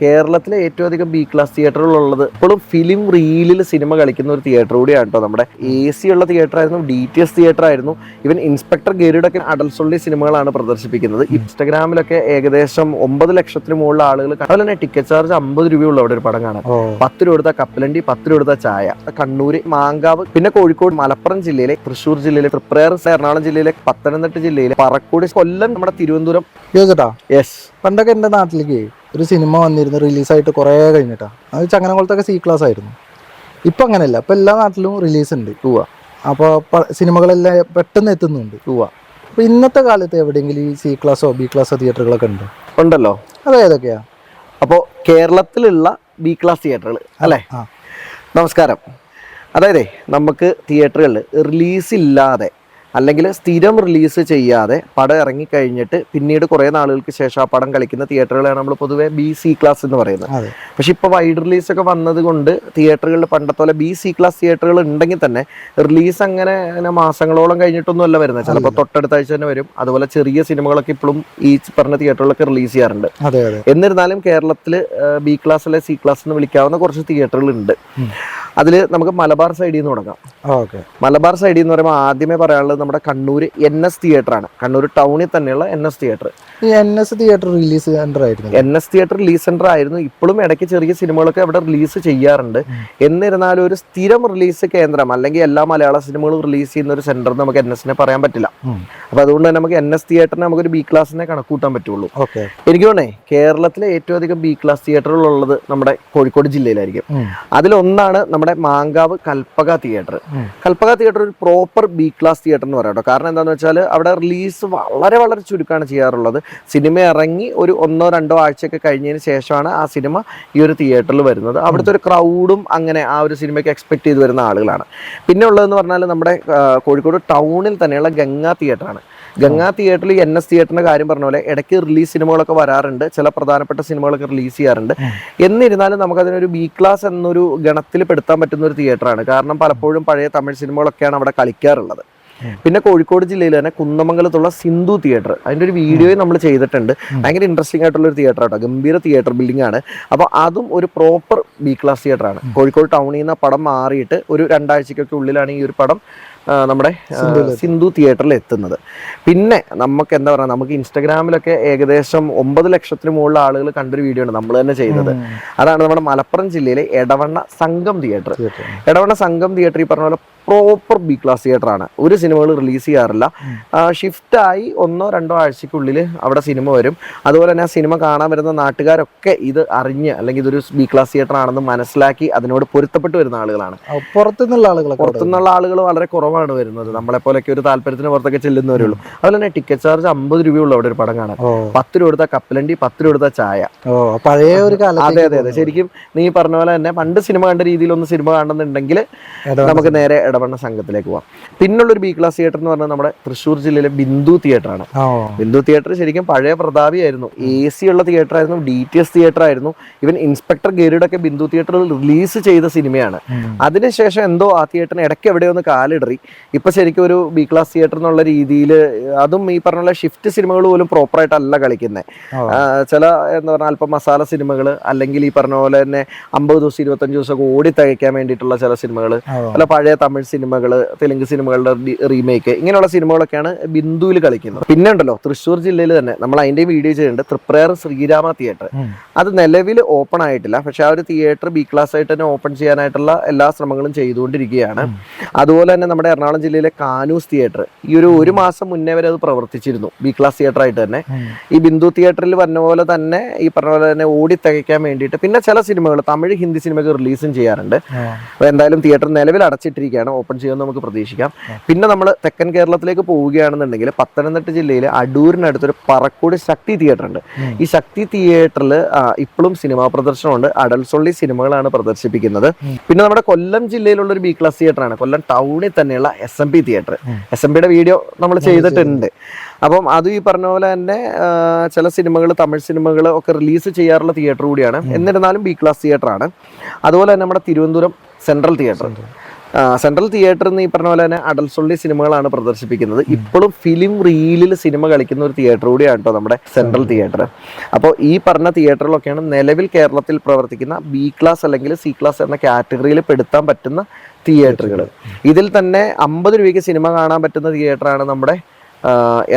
കേരളത്തിലെ ഏറ്റവും അധികം ബി ക്ലാസ് തിയേറ്ററുകളുള്ളത് ഇപ്പോഴും ഫിലിം റീലിൽ സിനിമ കളിക്കുന്ന ഒരു തിയേറ്റർ കൂടിയാണ് കേട്ടോ നമ്മുടെ എ സി ഉള്ള തിയേറ്റർ ആയിരുന്നു ഡി ടി എസ് തിയേറ്റർ ആയിരുന്നു. ഇവൻ ഇൻസ്പെക്ടർ ഗരുഡൊക്കെ ഉള്ള സിനിമകളാണ് പ്രദർശിപ്പിക്കുന്നത്. ഇൻസ്റ്റഗ്രാമിലൊക്കെ ഏകദേശം ഒമ്പത് ലക്ഷത്തിന് മുകളിൽ ആളുകൾ. അതുപോലെ തന്നെ ടിക്കറ്റ് ചാർജ് അമ്പത് രൂപയുള്ള അവിടെ ഒരു പടം കാണാൻ പത്ത് രൂപ കൊടുത്ത കപ്പലണ്ടി പത്ത് രൂപ കൊടുത്ത ചായ. കണ്ണൂർ മാങ്കാവ് പിന്നെ കോഴിക്കോട് മലപ്പുറം ജില്ലയിലെ തൃശ്ശൂർ ജില്ലയിലെ തൃപ്രയർ എറണാകുളം ജില്ലയിലെ പത്തനംതിട്ട ജില്ലയിലെ പറക്കൂടി കൊല്ലം നമ്മുടെ തിരുവനന്തപുരം. യെസ് പണ്ടൊക്കെ എന്റെ നാട്ടിലേക്ക് ഒരു സിനിമ വന്നിരുന്നു റിലീസായിട്ട് കുറേ കഴിഞ്ഞിട്ടാണ് അത് ചങ്ങനകുളത്തൊക്കെ സി ക്ലാസ് ആയിരുന്നു. ഇപ്പം അങ്ങനെയല്ല. ഇപ്പം എല്ലാ നാട്ടിലും റിലീസ് ഉണ്ട് പൂവ. അപ്പോൾ സിനിമകളെല്ലാം പെട്ടെന്ന് എത്തുന്നുണ്ട് പൂവ. അപ്പോൾ ഇന്നത്തെ കാലത്ത് എവിടെയെങ്കിലും ഈ സി ക്ലാസ്സോ ബി ക്ലാസ്സോ തിയേറ്ററുകളൊക്കെ ഉണ്ട്? ഉണ്ടല്ലോ. അത് ഏതൊക്കെയാ? അപ്പോൾ കേരളത്തിലുള്ള ബി ക്ലാസ് തിയേറ്ററുകൾ അല്ലേ? ആ. നമസ്കാരം. അതായത് നമുക്ക് തിയേറ്ററുകളിൽ റിലീസ് ഇല്ലാതെ അല്ലെങ്കിൽ സ്ഥിരം റിലീസ് ചെയ്യാതെ പടം ഇറങ്ങിക്കഴിഞ്ഞിട്ട് പിന്നീട് കുറേ നാളുകൾക്ക് ശേഷം ആ പടം കളിക്കുന്ന തിയേറ്ററുകളാണ് നമ്മൾ പൊതുവേ ബി സി ക്ലാസ് എന്ന് പറയുന്നത്. പക്ഷെ ഇപ്പോൾ വൈഡ് റിലീസ് ഒക്കെ വന്നത് കൊണ്ട് തിയേറ്ററുകളിൽ പണ്ടത്തെ പോലെ ബി സി ക്ലാസ് തിയേറ്ററുകൾ ഉണ്ടെങ്കിൽ തന്നെ റിലീസ് അങ്ങനെ മാസങ്ങളോളം കഴിഞ്ഞിട്ടൊന്നും അല്ല വരുന്നത്. ചിലപ്പോൾ തൊട്ടടുത്ത ആഴ്ച തന്നെ വരും. അതുപോലെ ചെറിയ സിനിമകളൊക്കെ ഇപ്പോഴും ഈ പറഞ്ഞ തിയേറ്ററുകളൊക്കെ റിലീസ് ചെയ്യാറുണ്ട്. എന്നിരുന്നാലും കേരളത്തിൽ ബി ക്ലാസ് അല്ലെ സി ക്ലാസ് എന്ന് വിളിക്കാവുന്ന കുറച്ച് തിയേറ്ററുകൾ ഉണ്ട്. അതിൽ നമുക്ക് മലബാർ സൈഡിൽ നിന്ന് തുടങ്ങാം. ഓക്കെ. മലബാർ സൈഡിൽ നിന്ന് പറയുമ്പോൾ ആദ്യമേ പറയാനുള്ളത് നമ്മുടെ കണ്ണൂർ എൻ എസ് തിയേറ്റർ ആണ്. കണ്ണൂർ ടൗണിൽ തന്നെയുള്ള N S theatre. N S theatre release centre ആയിരുന്നു. N S theatre release centre ആയിരുന്നു. ഇപ്പോഴും ഇടയ്ക്ക് ചെറിയ സിനിമകളൊക്കെ അവിടെ റിലീസ് ചെയ്യാറുണ്ട്. എന്നിരുന്നാലും ഒരു സ്ഥിരം റിലീസ് കേന്ദ്രം അല്ലെങ്കിൽ എല്ലാ മലയാള സിനിമകളും റിലീസ് ചെയ്യുന്ന ഒരു സെന്റർ നമുക്ക് എൻ എസിനെ പറയാൻ പറ്റില്ല. അപ്പൊ അതുകൊണ്ട് തന്നെ നമുക്ക് എൻ എസ് തിയേറ്ററിനെ നമുക്കൊരു ബി ക്ലാസ്സിനെ കണക്കൂട്ടാൻ പറ്റുള്ളൂ. ഓക്കെ. എനിക്ക് തോന്നേ കേരളത്തിലെ ഏറ്റവും അധികം ബി ക്ലാസ് തിയേറ്ററുകൾ ഉള്ളത് നമ്മുടെ കോഴിക്കോട് ജില്ലയിലായിരിക്കും. അതിലൊന്നാണ് അതിലൊന്നാണ് നമ്മുടെ മാങ്കാവ് കൽപ്പക തിയേറ്റർ. കൽപ്പക തിയേറ്റർ ഒരു പ്രോപ്പർ ബി ക്ലാസ് തിയേറ്റർ എന്ന് പറയാം കാരണം എന്താണെന്ന് വെച്ചാൽ അവിടെ റിലീസ് വളരെ വളരെ ചുരുക്കമാണ് ചെയ്യാറുള്ളത്. സിനിമ ഇറങ്ങി ഒരു ഒന്നോ രണ്ടോ ആഴ്ചയൊക്കെ കഴിഞ്ഞതിന് ശേഷമാണ് ആ സിനിമ ഈ ഒരു തിയേറ്ററിൽ വരുന്നത്. അവിടുത്തെ ഒരു ക്രൗഡും അങ്ങനെ ആ ഒരു സിനിമയ്ക്ക് എക്സ്പെക്ട് ചെയ്ത് വരുന്ന ആളുകളാണ്. പിന്നെ ഉള്ളതെന്ന് പറഞ്ഞാൽ നമ്മുടെ കോഴിക്കോട് ടൗണിൽ തന്നെയുള്ള ഗംഗാ തിയേറ്ററാണ്. ഗംഗാ തിയേറ്ററിൽ എൻ എസ് തിയേറ്ററിന്റെ കാര്യം പറഞ്ഞ പോലെ ഇടയ്ക്ക് റിലീസ് സിനിമകളൊക്കെ വരാറുണ്ട്. ചില പ്രധാനപ്പെട്ട സിനിമകളൊക്കെ റിലീസ് ചെയ്യാറുണ്ട്. എന്നിരുന്നാലും നമുക്കതിനൊരു ബി ക്ലാസ് എന്നൊരു ഗണത്തിൽ പെടുത്താൻ പറ്റുന്ന ഒരു തിയേറ്ററാണ്. കാരണം പലപ്പോഴും പഴയ തമിഴ് സിനിമകളൊക്കെയാണ് അവിടെ കളിക്കാറുള്ളത്. പിന്നെ കോഴിക്കോട് ജില്ലയിൽ തന്നെ കുന്നമംഗലത്തുള്ള സിന്ധു തിയേറ്റർ. അതിന്റെ ഒരു വീഡിയോയും നമ്മൾ ചെയ്തിട്ടുണ്ട്. ഭയങ്കര ഇൻട്രസ്റ്റിംഗ് ആയിട്ടുള്ള ഒരു തിയേറ്റർ ആട്ടോ ഗംഭീര തിയേറ്റർ ബിൽഡിംഗ് ആണ്. അപ്പോൾ അതും ഒരു പ്രോപ്പർ ബി ക്ലാസ് തിയേറ്റർ ആണ്. കോഴിക്കോട് ടൗണിൽ നിന്ന് പടം മാറിയിട്ട് ഒരു രണ്ടാഴ്ചക്കൊക്കെ ഉള്ളിലാണ് ഈ ഒരു പടം നമ്മുടെ സിന്ധു തിയേറ്ററിൽ എത്തുന്നത്. പിന്നെ നമുക്ക് എന്താ പറയുക നമുക്ക് ഇൻസ്റ്റഗ്രാമിലൊക്കെ ഏകദേശം ഒമ്പത് ലക്ഷത്തിന് മുകളിൽ ആളുകൾ കണ്ടൊരു വീഡിയോ ആണ് നമ്മൾ തന്നെ ചെയ്തത്. അതാണ് നമ്മുടെ മലപ്പുറം ജില്ലയിലെ എടവണ്ണ സംഘം തിയേറ്റർ. എടവണ്ണ സംഘം തിയേറ്റർ ഈ പറഞ്ഞ പോലെ പ്രോപ്പർ ബി ക്ലാസ് തിയേറ്റർ ആണ്. ഒരു സിനിമകൾ റിലീസ് ചെയ്യാറില്ല. ഷിഫ്റ്റ് ആയി ഒന്നോ രണ്ടോ ആഴ്ചക്കുള്ളിൽ അവിടെ സിനിമ വരും. അതുപോലെ തന്നെ ആ സിനിമ കാണാൻ വരുന്ന നാട്ടുകാരൊക്കെ ഇത് അറിഞ്ഞ് അല്ലെങ്കിൽ ഇതൊരു ബി ക്ലാസ് തിയേറ്റർ ആണെന്ന് മനസ്സിലാക്കി അതിനോട് പൊരുത്തപ്പെട്ട് വരുന്ന ആളുകളാണ്. പുറത്തുനിന്നുള്ള ആളുകൾ പുറത്തുനിന്നുള്ള ആളുകൾ വളരെ കുറവാണ് വരുന്നത്. നമ്മളെ പോലെയൊക്കെ ഒരു താല്പര്യത്തിന് പുറത്തൊക്കെ ചെല്ലുന്നവരേ ഉള്ളൂ അതുപോലെ തന്നെ ടിക്കറ്റ് ചാർജ് അമ്പത് രൂപയുള്ളൂ അവിടെ ഒരു പടം കാണാൻ. പത്ത് രൂപ കൊടുത്ത കപ്പലണ്ടി പത്ത് രൂപ കൊടുത്ത ചായ. പഴയ ഒരു അതെ അതെ അതെ. ശരിക്കും നീ പറഞ്ഞ പോലെ തന്നെ പണ്ട് സിനിമ കണ്ട രീതിയിൽ ഒന്ന് സിനിമ കാണുന്നുണ്ടെങ്കിൽ നമുക്ക് നേരെ ഇടവണ്ണ സംഘത്തിലേക്ക് പോവാം. പിന്നുള്ളൊരു ബി ക്ലാസ് തിയേറ്റർ എന്ന് പറഞ്ഞാൽ നമ്മുടെ തൃശ്ശൂർ ജില്ലയിലെ ബിന്ദു തിയേറ്റർ ആണ്. ബിന്ദു തിയേറ്റർ ശരിക്കും പഴയ പ്രതാപിയായിരുന്നു എ സി ഉള്ള തിയേറ്റർ ആയിരുന്നു ഡി ടി എസ് തിയേറ്റർ ആയിരുന്നു. ഇവൻ ഇൻസ്പെക്ടർ ഗരുഡൊക്കെ ബിന്ദു തിയേറ്ററിൽ റിലീസ് ചെയ്ത സിനിമയാണ്. അതിനുശേഷം എന്തോ ആ തിയേറ്ററിന് ഇടയ്ക്ക് എവിടെയോ ഒന്ന് കാലിടറി. ഇപ്പൊ ശരിക്കും ഒരു ബി ക്ലാസ് തിയേറ്റർ എന്നുള്ള രീതിയിൽ അതും ഈ പറഞ്ഞ ഷിഫ്റ്റ് സിനിമകൾ പോലും പ്രോപ്പറായിട്ടല്ല കളിക്കുന്നത്. ചില എന്താ പറഞ്ഞാൽ അല്പം മസാല സിനിമകൾ അല്ലെങ്കിൽ ഈ പറഞ്ഞ പോലെ തന്നെ അമ്പത് ദിവസം ഇരുപത്തഞ്ച് ദിവസമൊക്കെ ഓടി തയ്ക്കാൻ വേണ്ടിയിട്ടുള്ള ചില സിനിമകൾ അല്ല പഴയ തമിഴ് സിനിമകൾ തെലുങ്ക് സിനിമകളുടെ റീമേക്ക് ഇങ്ങനെയുള്ള സിനിമകളൊക്കെയാണ് ബിന്ദുവിൽ കളിക്കുന്നത്. പിന്നെ ഉണ്ടല്ലോ തൃശ്ശൂർ ജില്ലയിൽ തന്നെ നമ്മൾ അതിന്റെ വീഡിയോ ചെയ്തിട്ടുണ്ട് തൃപ്രയർ ശ്രീരാമ തിയേറ്റർ അത് നിലവിൽ ഓപ്പൺ ആയിട്ടില്ല പക്ഷെ ആ ഒരു തിയേറ്റർ ബി ക്ലാസ് ആയിട്ട് തന്നെ ഓപ്പൺ ചെയ്യാനായിട്ടുള്ള എല്ലാ ശ്രമങ്ങളും ചെയ്തുകൊണ്ടിരിക്കുകയാണ്. അതുപോലെ തന്നെ നമ്മുടെ എറണാകുളം ജില്ലയിലെ കാനൂസ് തിയേറ്റർ ഈ ഒരു ഒരു മാസം മുന്നേ വരെ അത് പ്രവർത്തിച്ചിരുന്നു ബി ക്ലാസ് തിയേറ്റർ ആയിട്ട് തന്നെ. ഈ ബിന്ദു തിയേറ്ററിൽ വന്ന പോലെ തന്നെ ഈ പറഞ്ഞ പോലെ തന്നെ ഓടി തികയ്ക്കാൻ വേണ്ടിയിട്ട് പിന്നെ ചില സിനിമകൾ തമിഴ് ഹിന്ദി സിനിമകൾ റിലീസും ചെയ്യാറുണ്ട്. അപ്പോൾ എന്തായാലും തിയേറ്റർ നിലവിൽ അടച്ചിട്ടിരിക്കുകയാണ്. ഓപ്പൺ ചെയ്യുമെന്ന് നമുക്ക് പ്രതീക്ഷിക്കാം. പിന്നെ നമ്മൾ തെക്കൻ കേരളത്തിലേക്ക് പോവുകയാണെന്നുണ്ടെങ്കിൽ പത്തനംതിട്ട ജില്ലയിൽ അടൂരിനടുത്തൊരു പറക്കൂട് ശക്തി തിയേറ്റർ ഉണ്ട്. ഈ ശക്തി തിയേറ്ററിൽ ഇപ്പോഴും സിനിമാ പ്രദർശനമുണ്ട്. അടൽസൊള്ളി സിനിമകളാണ് പ്രദർശിപ്പിക്കുന്നത്. പിന്നെ നമ്മുടെ കൊല്ലം ജില്ലയിലുള്ള ഒരു ബി ക്ലാസ് തിയേറ്ററാണ് കൊല്ലം ടൗണിൽ തന്നെയുള്ള S M P theatre. S M പിയുടെ വീഡിയോ നമ്മൾ ചെയ്തിട്ടുണ്ട്. അപ്പം അതും ഈ പറഞ്ഞ പോലെ തന്നെ ചില സിനിമകൾ തമിഴ് സിനിമകൾ ഒക്കെ റിലീസ് ചെയ്യാറുള്ള തിയേറ്റർ കൂടിയാണ്. എന്നിരുന്നാലും ബി ക്ലാസ് തിയേറ്റർ ആണ്. അതുപോലെ തന്നെ നമ്മുടെ Thiruvananthapuram central theatre central theatre നിന്ന് ഈ പറഞ്ഞ പോലെ തന്നെ only സിനിമകളാണ് പ്രദർശിപ്പിക്കുന്നത്. ഇപ്പോഴും ഫിലിം റീലിൽ സിനിമ കളിക്കുന്ന ഒരു തിയേറ്റർ കൂടിയാണ് കേട്ടോ നമ്മുടെ സെൻട്രൽ തിയേറ്റർ. അപ്പോൾ ഈ പറഞ്ഞ തിയേറ്ററിലൊക്കെയാണ് നിലവിൽ കേരളത്തിൽ പ്രവർത്തിക്കുന്ന ബി ക്ലാസ് അല്ലെങ്കിൽ സി ക്ലാസ് എന്ന കാറ്റഗറിയിൽ പെടുത്താൻ പറ്റുന്ന തിയേറ്ററുകൾ. ഇതിൽ തന്നെ അമ്പത് രൂപയ്ക്ക് സിനിമ കാണാൻ പറ്റുന്ന തിയേറ്ററാണ് നമ്മുടെ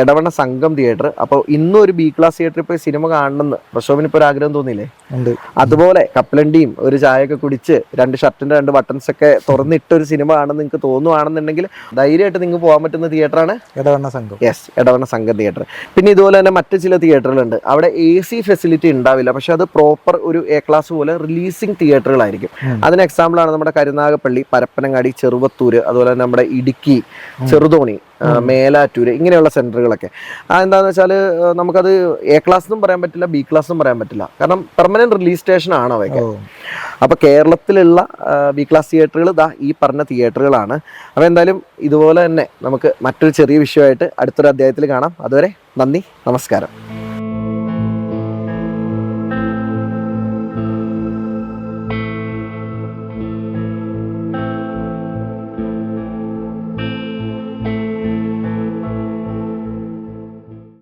എടവണ്ണ സംഘം തിയേറ്റർ അപ്പോൾ ഇന്നും ഒരു ബി ക്ലാസ് തിയേറ്ററിൽ പോയി സിനിമ കാണണമെന്ന് പ്രശോഭിന് ഇപ്പോൾ ഒരു ആഗ്രഹം തോന്നിയില്ലേ? ഉണ്ട്. അതുപോലെ കപ്പലണ്ടിയും ഒരു ചായയൊക്കെ കുടിച്ച് രണ്ട് ഷർട്ടിന്റെ രണ്ട് ബട്ടൺസ് ഒക്കെ തുറന്നിട്ട് ഒരു സിനിമ കാണുന്ന നിങ്ങൾക്ക് തോന്നുവാണെന്നുണ്ടെങ്കിൽ ധൈര്യമായിട്ട് നിങ്ങൾക്ക് പോകാൻ പറ്റുന്ന തിയേറ്ററാണ് എടവണ്ണ സംഘം. യെസ് എടവണ്ണ സംഘം തിയേറ്റർ പിന്നെ ഇതുപോലെ തന്നെ മറ്റു ചില തിയേറ്ററുകളുണ്ട് അവിടെ എ സി ഫെസിലിറ്റി ഉണ്ടാവില്ല. പക്ഷെ അത് പ്രോപ്പർ ഒരു എ ക്ലാസ് പോലെ റിലീസിംഗ് തിയേറ്ററുകളായിരിക്കും. അതിന് എക്സാമ്പിൾ ആണ് നമ്മുടെ കരുനാഗപ്പള്ളി പരപ്പനങ്ങാടി ചെറുവത്തൂര് അതുപോലെ തന്നെ നമ്മുടെ ഇടുക്കി ചെറുതോണി. മേലാറ്റൂര് ഇങ്ങനെയുള്ള സെന്ററുകളൊക്കെ. ആ എന്താണെന്ന് വെച്ചാൽ നമുക്കത് എ ക്ലാസ് എന്നും പറയാൻ പറ്റില്ല ബി ക്ലാസ് എന്നും പറയാൻ പറ്റില്ല. കാരണം പെർമനന്റ് റിലീസ് സ്റ്റേഷൻ ആണ് അവയൊക്കെ. അപ്പോൾ അപ്പൊ കേരളത്തിലുള്ള ബി ക്ലാസ് തിയേറ്ററുകൾ ദാ ഈ പറഞ്ഞ തിയേറ്ററുകളാണ്. അപ്പൊ എന്തായാലും ഇതുപോലെ തന്നെ നമുക്ക് മറ്റൊരു ചെറിയ വിഷയമായിട്ട് അടുത്തൊരു അധ്യായത്തിൽ കാണാം. അതുവരെ നന്ദി നമസ്കാരം.